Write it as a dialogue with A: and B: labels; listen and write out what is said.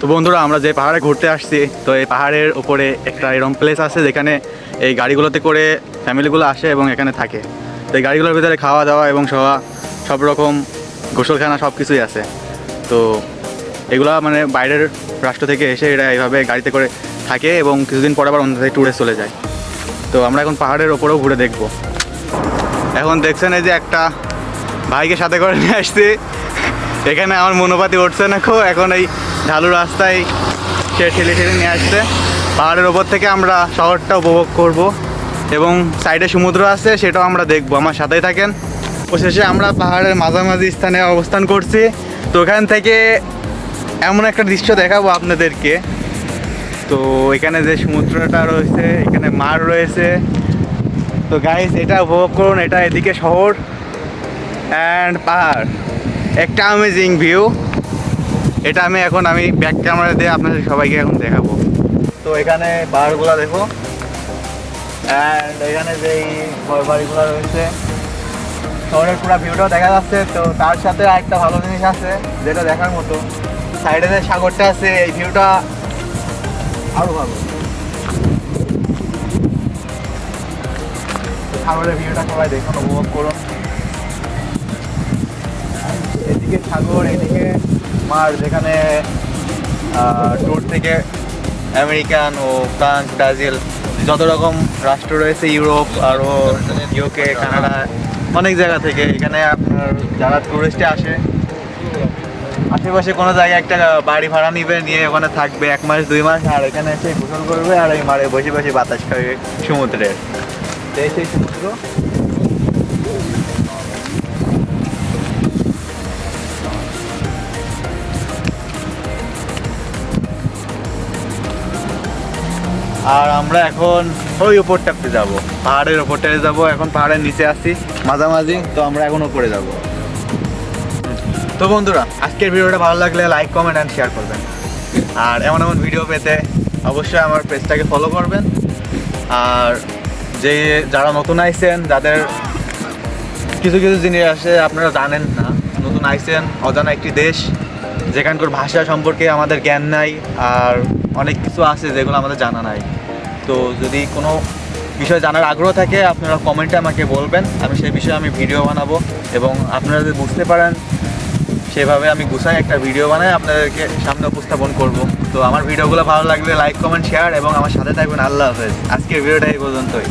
A: তো বন্ধুরা, আমরা যে পাহাড়ে ঘুরতে আসছি, তো এই পাহাড়ের উপরে একটা এরকম প্লেস আছে যেখানে এই গাড়িগুলোতে করে ফ্যামিলিগুলো আসে এবং এখানে থাকে। তো এই গাড়িগুলোর ভিতরে খাওয়া দাওয়া এবং সবা সব রকম গোসলখানা সব কিছুই আছে। তো এগুলা মানে বাইরের রাষ্ট্র থেকে এসে এরা এইভাবে গাড়িতে করে থাকে এবং কিছুদিন পর আবার অন্য থেকে ট্যুরে চলে যায়। তো আমরা এখন পাহাড়ের ওপরেও ঘুরে দেখব। এখন দেখছেন এই যে একটা ভাইকে সাথে করে নিয়ে আসছি। এখানে আমার মনোপাতি উঠছে না খো এখন এই ঢালু রাস্তায় সে ঠেলে ঠেলে নিয়ে আসছে। পাহাড়ের ওপর থেকে আমরা শহরটা উপভোগ করব এবং সাইডে সমুদ্র আছে, সেটাও আমরা দেখব। আমার সাথেই থাকেন। অবশেষে আমরা পাহাড়ের মাঝামাঝি স্থানে অবস্থান করছি। তো ওখান থেকে এমন একটা দৃশ্য দেখাবো আপনাদেরকে। তো এখানে যে সমুদ্রটা রয়েছে, এখানে মার রয়েছে। তো গাইস এটা উপভোগ করুন। এটা এদিকে শহর অ্যান্ড পাহাড়। একটা অ্যামেজিং ভিউ এটা আমি এখন আমি ব্যাক ক্যামেরা দিয়ে আপনাদের সবাইকে এখন দেখাবো। তো এখানে পাহাড়গুলো দেখো। এখানে যেই বাড়িগুলো রয়েছে। শহরের পুরো ভিউটাও দেখা যাচ্ছে। তো তার সাথে আরেকটা ভালো জিনিস আছে, যেটা দেখার মতো। সাইডে যে সাগরটা আছে, এই ভিউটা আরও ভালো। সাগরের ভিউটা সবাই দেখুন, উপভোগ করুন। এদিকে সাগর, এদিকে মার যেখানে ট্যুর থেকে আমেরিকান ও ফ্রান্স ব্রাজিল যত রকম রাষ্ট্র রয়েছে ইউরোপ আরও ইউকে কানাডা অনেক জায়গা থেকে এখানে আপনার যারা টুরিস্টে আসে, আশেপাশে কোনো জায়গায় একটা বাড়ি ভাড়া নিবে, নিয়ে ওখানে থাকবে এক মাস, দুই মাস, আর এখানে এসে গোসল করবে, আর এই মারে বসে বসে বাতাস খাবে সমুদ্রের সেই সমুদ্র। আর আমরা এখন ওই উপরটাতে যাব। পাহাড়ের উপরটাতে যাব। এখন পাহাড়ের নিচে আসছি মাঝামাঝি, তো আমরা এখন উপরে যাব। তো বন্ধুরা, আজকের ভিডিওটা ভালো লাগলে লাইক কমেন্ট অ্যান্ড শেয়ার করবেন। আর এমন এমন ভিডিও পেতে অবশ্যই আমার পেজটাকে ফলো করবেন। আর যে যারা নতুন আইছেন, যাদের কিছু কিছু জিনিস আছে আপনারা জানেন না, নতুন আইছেন, অজানা একটি দেশ, যেখানকার ভাষা সম্পর্কে আমাদের জ্ঞান নাই, আর অনেক কিছু আছে যেগুলো আমাদের জানা নাই। তো যদি কোনো বিষয় জানার আগ্রহ থাকে, আপনারা কমেন্টে আমাকে বলবেন। আমি সেই বিষয়ে আমি ভিডিও বানাবো এবং আপনারা যদি বুঝতে পারেন, সেভাবে আমি গুছাই একটা ভিডিও বানাই, আপনাদেরকে সামনে উপস্থাপন করব। তো আমার ভিডিওগুলো ভালো লাগলে লাইক কমেন্ট শেয়ার এবং আমার সাথে থাকবেন। আল্লাহ হাফেজ। আজকের ভিডিওটা এই পর্যন্তই।